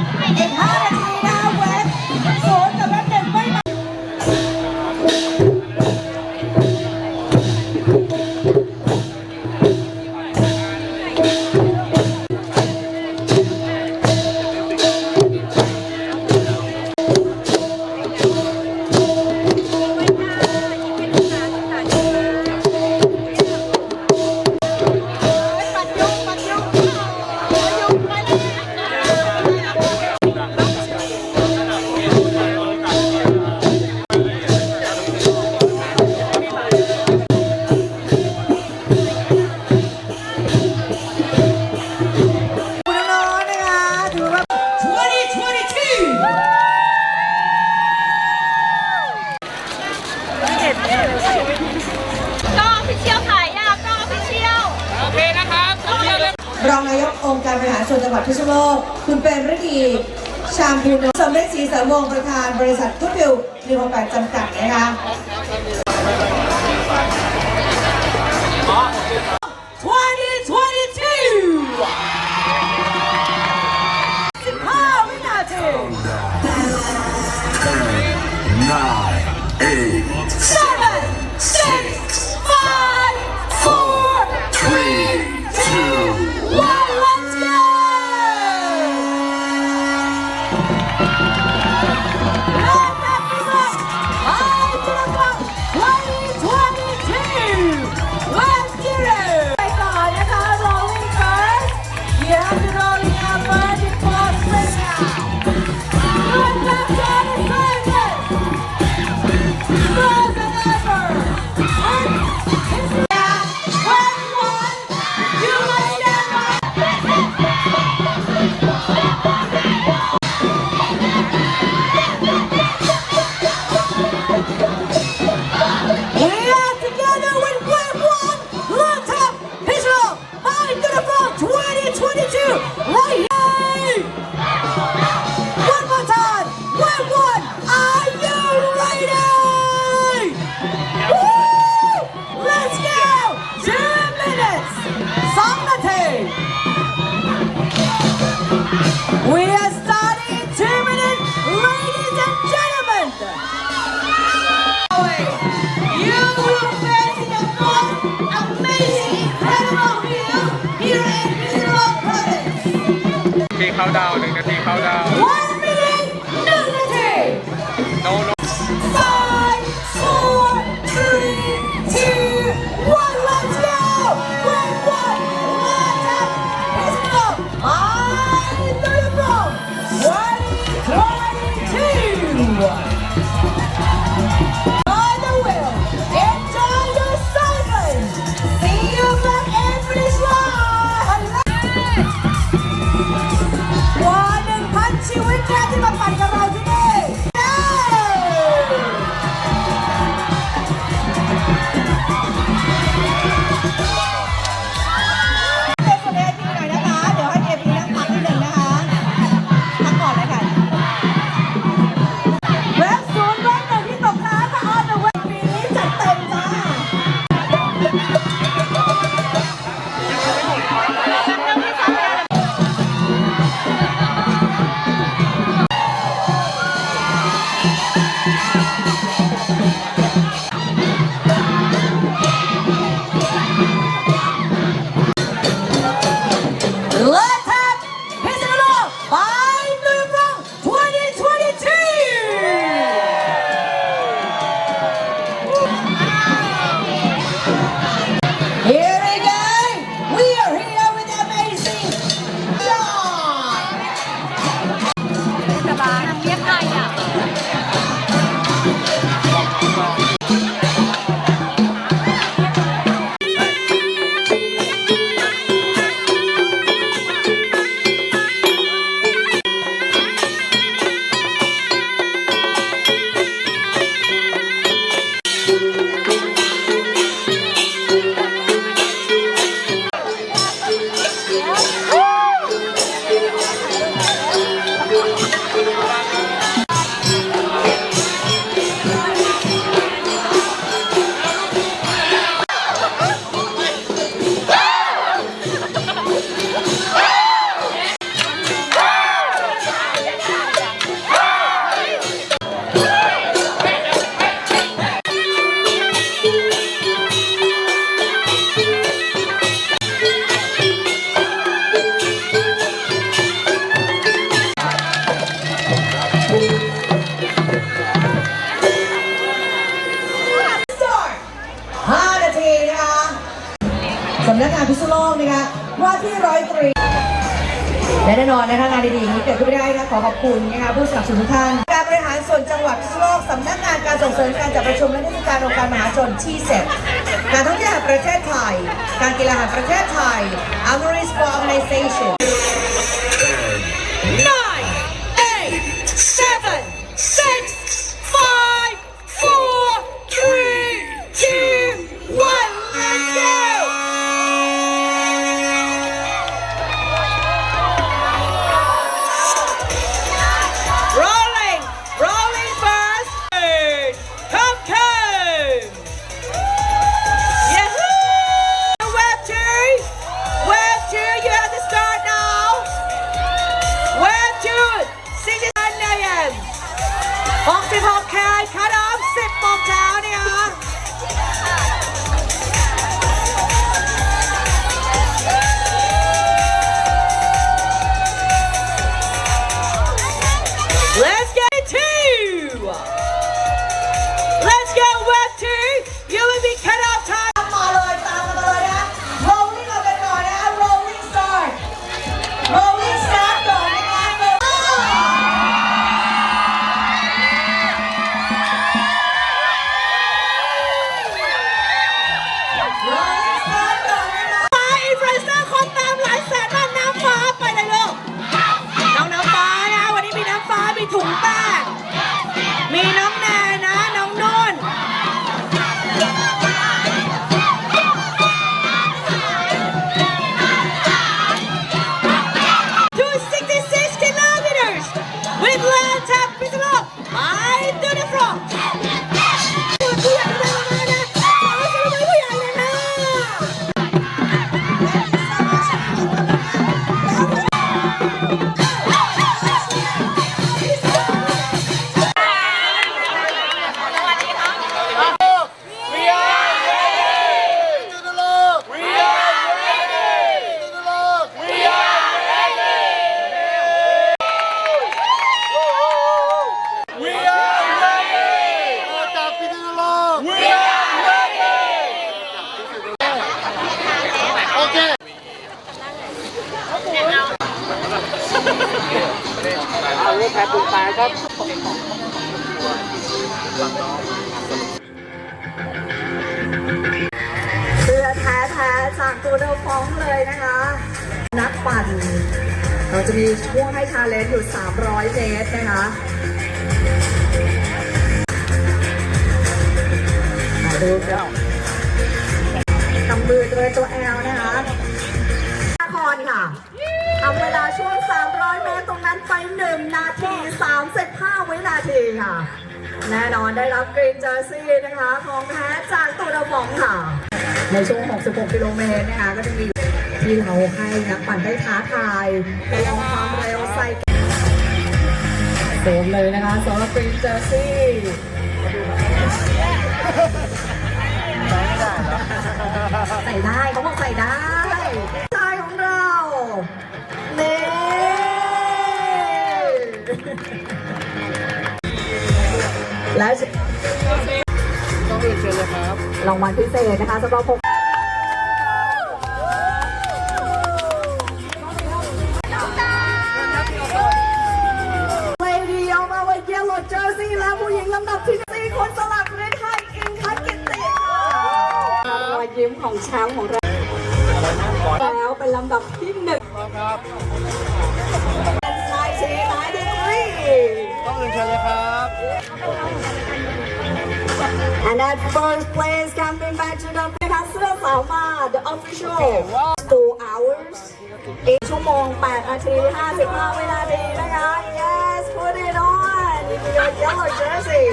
¡Dejar! เล็กศรีสังวงประธานบริษัททุพิวหนึ่งหกแปดจำกัดนะคะ ข้าดาวหนึ่งนาทีเข้าดาว ขอขอบคุณนะคะผู้สนับสนุนทุกท่าน การบริหารส่วนจังหวัดพิษณุโลกสำนักงานการส่งเสริมการจัดประชุมและเทศกาลองค์การมหาชนที่เซ็การท่องเที่ยวแห่งประเทศไทย การกีฬาแห่งประเทศไทย a m o r i s o r g a n i z a t i o n two, 69 a.m. 66 k คัด ถุงแป้ง เสื้อแท้ๆจากตัวเดลฟองเลยนะคะ นักปั่น เราจะมีช่วงให้ชาเลนจ์อยู่ 300 เมตรนะคะมาดูกันทำมือเลยตัวแอลนะคะนครค่ะทำเวลาช่วง 300 เมตรตรงนั้นไป 1 นาที 35 วินาทีค่ะ แน่นอนได้รับกรีนเจอร์ซี่นะคะของแท้จากตัวเดลฟองค่ะ ในช่วง 66 กิโลเมตรนะคะ ก็จะมีที่เราให้นักปั่นได้ท้าทายปลองความเร็วใส่เต็มเลยนะคะสำหรับกรีนเจอร์ซี่ใส่ได้เขาบอกใส่ได้ และต้องเรียนเชิญเลยครับ รางวัลพิเศษนะคะสำหรับผู้หญิงลำดับที่สี่คนสลับฤทัยอินทักิติรอยยิ้มของชมป์ของเราแล้วเป็นลำดับที่หนึ่งนายชีนายดีกรีต้ องเรียนเชิญเลยครับ And at first place coming back to the นะคะเสื้อสาวมา the official two hours อีกชั่วโมง 8 นาที 55 วินาทีนะคะ yes put it on your yellow jersey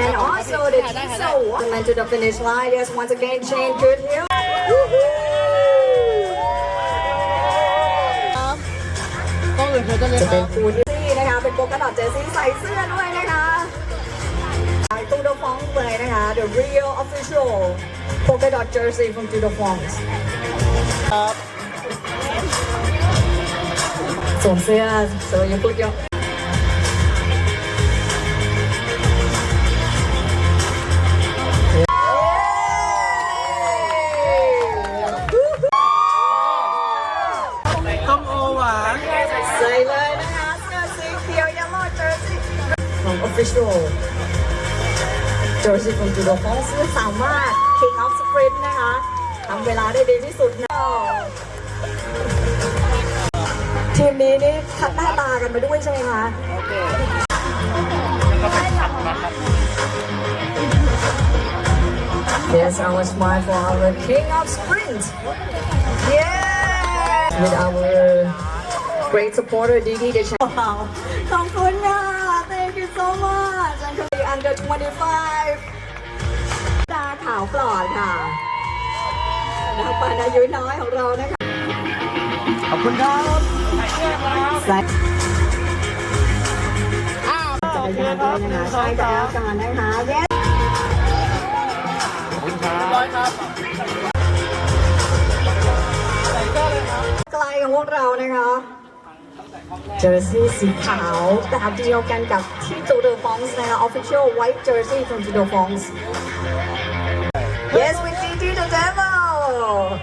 and also the diesel went to the finish line yes once again Shane Goodhill Woohoo! องเรียนเชิญได้เลยจะเป็นคูนี่นะคะ เป็นโปกระดาษเจสซี่ใส่เสื้อด้วยนะคะตูดฟองเลยนะคะ The real official polka dot jersey from Tudor Fonts ครับสวมเสื้อ so you put your jersey ของจูโดฟองซึ่งสามารถ king of sprint นะคะทำเวลาได้ดีที่สุดนะทีมนี้นี่คัดหน้าตากันมาด้วยใช่ไหมคะ Yes, our smile for our king of sprint. Yeah! With our great supporter Didi the Wow. ขอบคุณค่ะ Thank you so much and the under 25ดาขาวปลอดค่ะนักปั่นอายุน้อยของเรานะคะ ขอบคุณครับใส่จักรยานด้วยนะคะใช่แล้วกันนะคะ Yes ร้อยครับไกลของพวกเรานะคะเจอร์ซี่สีขาวแบบเดียวกันกับที่จูโดฟองส์นะคะ official white jersey ของจูโดฟองส์ Yes we see you the devil